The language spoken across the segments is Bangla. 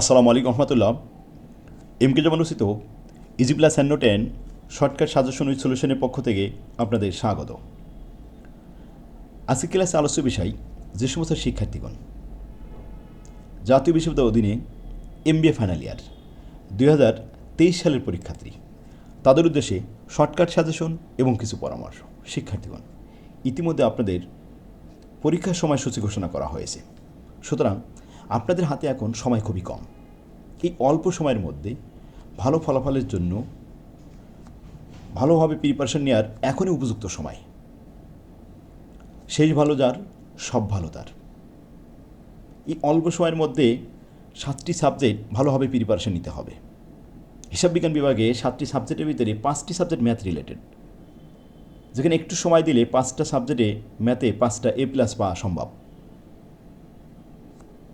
আসসালামু আলাইকুম রহমতুল্লাহ। M K জমানুসিত easy plus hand ten shortcut suggestion with সলিউশনের পক্ষ থেকে আপনাদের স্বাগত। আজকে ক্লাসে আলোচ্য বিষয়, যে সমস্ত শিক্ষার্থীগণ, জাতীয় বিশ্ববিদ্যালয়ের অধীনে এমবিএ ফাইনাল ইয়ার দুই হাজার তেইশ সালের পরীক্ষার্থী, তাদের উদ্দেশ্যে শর্টকাট সাজেশন এবং কিছু পরামর্শ। শিক্ষার্থীগণ, ইতিমধ্যে আপনাদের পরীক্ষার সময়সূচি ঘোষণা করা হয়েছে। সুতরাং আপনাদের হাতে এখন সময় খুবই কম। এই অল্প সময়ের মধ্যে ভালো ফলাফলের জন্য ভালোভাবে প্রিপারেশন নেওয়ার এখনই উপযুক্ত সময়। শেষ ভালো যার, সব ভালো তার। এই অল্প সময়ের মধ্যে সাতটি সাবজেক্ট ভালোভাবে প্রিপারেশন নিতে হবে। হিসাব বিজ্ঞান বিভাগে সাতটি সাবজেক্টের ভিতরে পাঁচটি সাবজেক্ট ম্যাথ রিলেটেড যেখানে একটু সময় দিলে পাঁচটা সাবজেক্টে ম্যাথে পাঁচটা এ প্লাস পাওয়া সম্ভব।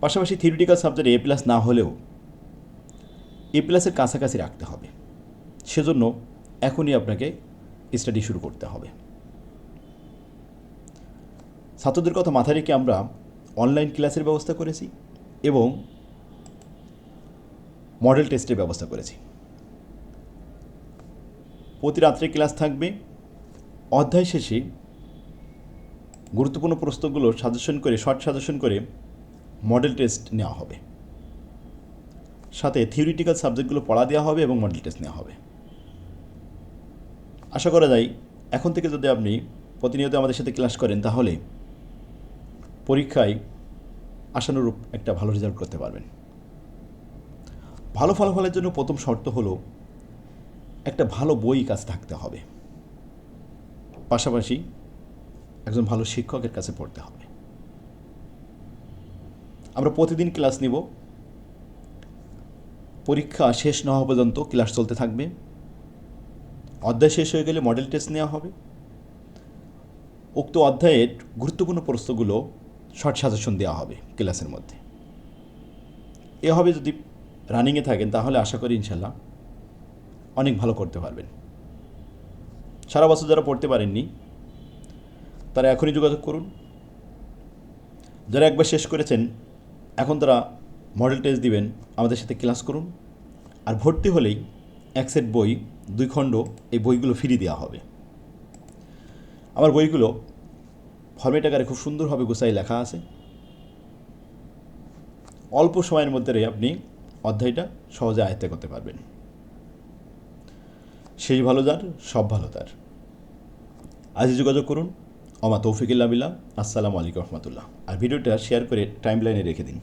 পাশাপাশি থিওরিটিক্যাল সাবজেক্টে এ প্লাস না হলেও এ প্লাসের কাছাকাছি রাখতে হবে। সেজন্য এখনই আপনাকে স্টাডি শুরু করতে হবে। ছাত্রদের কথা মাথায় রেখে আমরা অনলাইন ক্লাসের ব্যবস্থা করেছি এবং মডেল টেস্টের ব্যবস্থা করেছি। প্রতি রাত্রে ক্লাস থাকবে। অধ্যায় শেষে গুরুত্বপূর্ণ প্রশ্নগুলো সাজেশন করে শর্ট সাজেশন করে মডেল টেস্ট নেওয়া হবে। সাথে থিওরিটিক্যাল সাবজেক্টগুলো পড়া দেওয়া হবে এবং মডেল টেস্ট নেওয়া হবে। আশা করা যায়, এখন থেকে যদি আপনি প্রতিনিয়ত আমাদের সাথে ক্লাস করেন, তাহলে পরীক্ষায় আশানুরূপ একটা ভালো রেজাল্ট করতে পারবেন। ভালো ফলাফলের জন্য প্রথম শর্ত হলো একটা ভালো বই কাছে থাকতে হবে। পাশাপাশি একজন ভালো শিক্ষকের কাছে পড়তে হবে। আমরা প্রতিদিন ক্লাস নিব। পরীক্ষা শেষ না হওয়া পর্যন্ত ক্লাস চলতে থাকবে। অধ্যায় শেষ হয়ে গেলে মডেল টেস্ট নেওয়া হবে। উক্ত অধ্যায়ের গুরুত্বপূর্ণ প্রশ্নগুলো শর্ট সাজেশন দেওয়া হবে ক্লাসের মধ্যে। এভাবে যদি রানিংয়ে থাকেন তাহলে আশা করি ইনশাল্লাহ অনেক ভালো করতে পারবেন। সারা বছর যারা পড়তে পারেননি, তারা এখনই যোগাযোগ করুন। যারা একবার শেষ করেছেন এখন তারা মডেল টেস্ট দিবেন, আমাদের সাথে ক্লাস করুন। আর ভর্তি হলেই এক সেট বই, দুই খণ্ড এই বইগুলো ফ্রি দেওয়া হবে। আমার বইগুলো ফর্মেট আকারে খুব সুন্দরভাবে গোছাই লেখা আছে। অল্প সময়ের মধ্যে আপনি অধ্যায়টা সহজে আয়ত্তে করতে পারবেন। শেষ ভালো যার, সব ভালো তার। আজই যোগাযোগ করুন। অমা তৌফিকুল্লাহ বিল্লাহ। আসসালামু আলাইকুম রহমতুল্লাহ। আর ভিডিওটা শেয়ার করে টাইম লাইনে রেখে দিন।